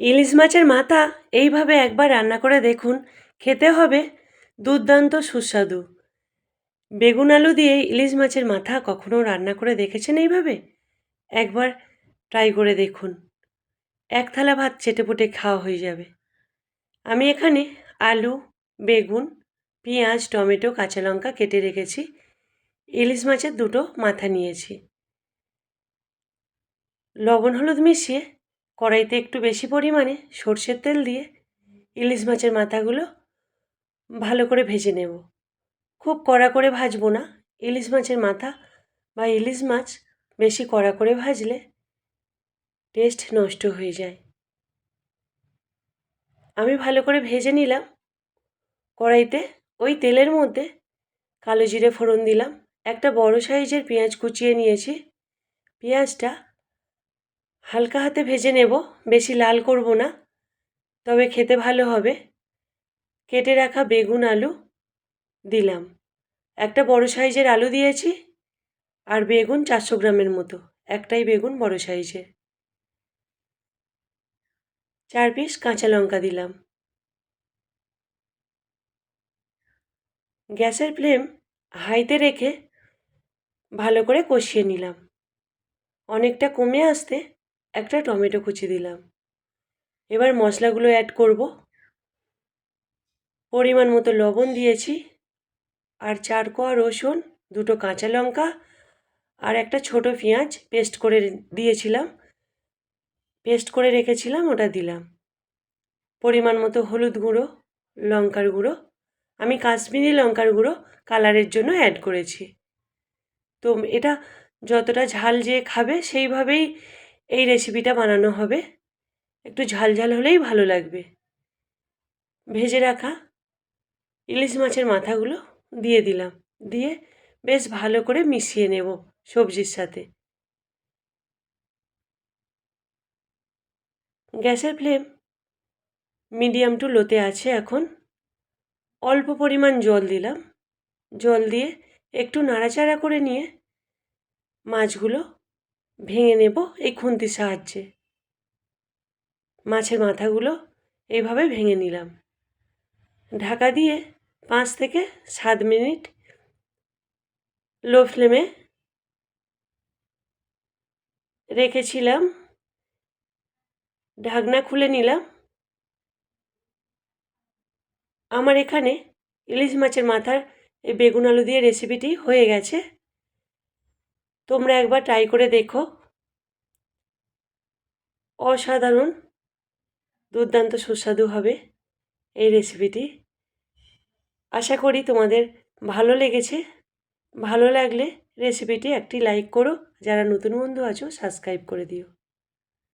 ইলিশ মাছের মাথা এইভাবে একবার রান্না করে দেখুন, খেতে হবে দুর্দান্ত সুস্বাদু। বেগুন আলু দিয়ে ইলিশ মাছের মাথা কখনো রান্না করে দেখেছেন এইভাবে? একবার ট্রাই করে দেখুন। এক থালা ভাত চেটেপুটে খাওয়া হয়ে যাবে। আমি এখানে আলু, বেগুন, পেঁয়াজ, টমেটো, কাঁচা লঙ্কা কেটে রেখেছি। ইলিশ মাছের দুটো মাথা নিয়েছি। লবণ, হলুদ মিশিয়ে কড়াইতে একটু বেশি পরিমাণে সর্ষের তেল দিয়ে ইলিশ মাছের মাথাগুলো ভালো করে ভেজে নেব। খুব কড়া করে ভাজবো না। ইলিশ মাছের মাথা বা ইলিশ মাছ বেশি কড়া করে ভাজলে টেস্ট নষ্ট হয়ে যায়। আমি ভালো করে ভেজে নিলাম। কড়াইতে ওই তেলের মধ্যে কালো জিরে ফোড়ন দিলাম। একটা বড় সাইজের পেঁয়াজ কুচিয়ে নিয়েছি। পেঁয়াজটা হালকা হাতে ভেজে নেব, বেশি লাল করব না, তবে খেতে ভালো হবে। কেটে রাখা বেগুন আলু দিলাম। একটা বড় সাইজের আলু দিয়েছি, আর বেগুন চারশো গ্রামের মতো, একটাই বেগুন বড় সাইজের। চার পিস কাঁচা লঙ্কা দিলাম। গ্যাসের ফ্লেম হাইতে রেখে ভালো করে কষিয়ে নিলাম। অনেকটা কমে আসতে একটা টমেটো কুচি দিলাম। এবার মশলাগুলো অ্যাড করব। পরিমাণ মতো লবণ দিয়েছি। আর চার কোয়া রসুন, দুটো কাঁচা লঙ্কা আর একটা ছোট পেঁয়াজ পেস্ট করে দিয়েছিলাম। পেস্ট করে রেখেছিলাম, ওটা দিলাম। পরিমাণ মতো হলুদ গুঁড়ো, লঙ্কার গুঁড়ো। আমি কাশ্মীরি লঙ্কার গুঁড়ো কালারের জন্য অ্যাড করেছি। তো এটা যতটা ঝাল যে খাবে সেইভাবেই এই রেসিপিটা বানানো হবে। একটু ঝাল ঝাল হলেই ভালো লাগবে। ভেজে রাখা ইলিশ মাছের মাথাগুলো দিয়ে দিলাম। দিয়ে বেশ ভালো করে মিশিয়ে নেব সবজির সাথে। গ্যাসের ফ্লেম মিডিয়াম টু লোতে আছে এখন। অল্প পরিমাণ জল দিলাম। জল দিয়ে একটু নাড়াচাড়া করে নিয়ে মাছগুলো ভেঙে নেব এই খুন্তির সাহায্যে। মাছের মাথাগুলো এইভাবে ভেঙে নিলাম। ঢাকা দিয়ে পাঁচ থেকে সাত মিনিট লো ফ্লেমে রেখেছিলাম। ঢাকনা খুলে নিলাম। আমার এখানে ইলিশ মাছের মাথার এই বেগুন আলু দিয়ে রেসিপিটি হয়ে গেছে। তোমরা একবার ট্রাই করে দেখো। অসাধারণ, দুর্দান্ত সুস্বাদু হবে এই রেসিপিটি আশা করি তোমাদের ভালো লেগেছে। ভালো লাগলে রেসিপিটি একটি লাইক করো। যারা নতুন বন্ধু আছো সাবস্ক্রাইব করে দিও।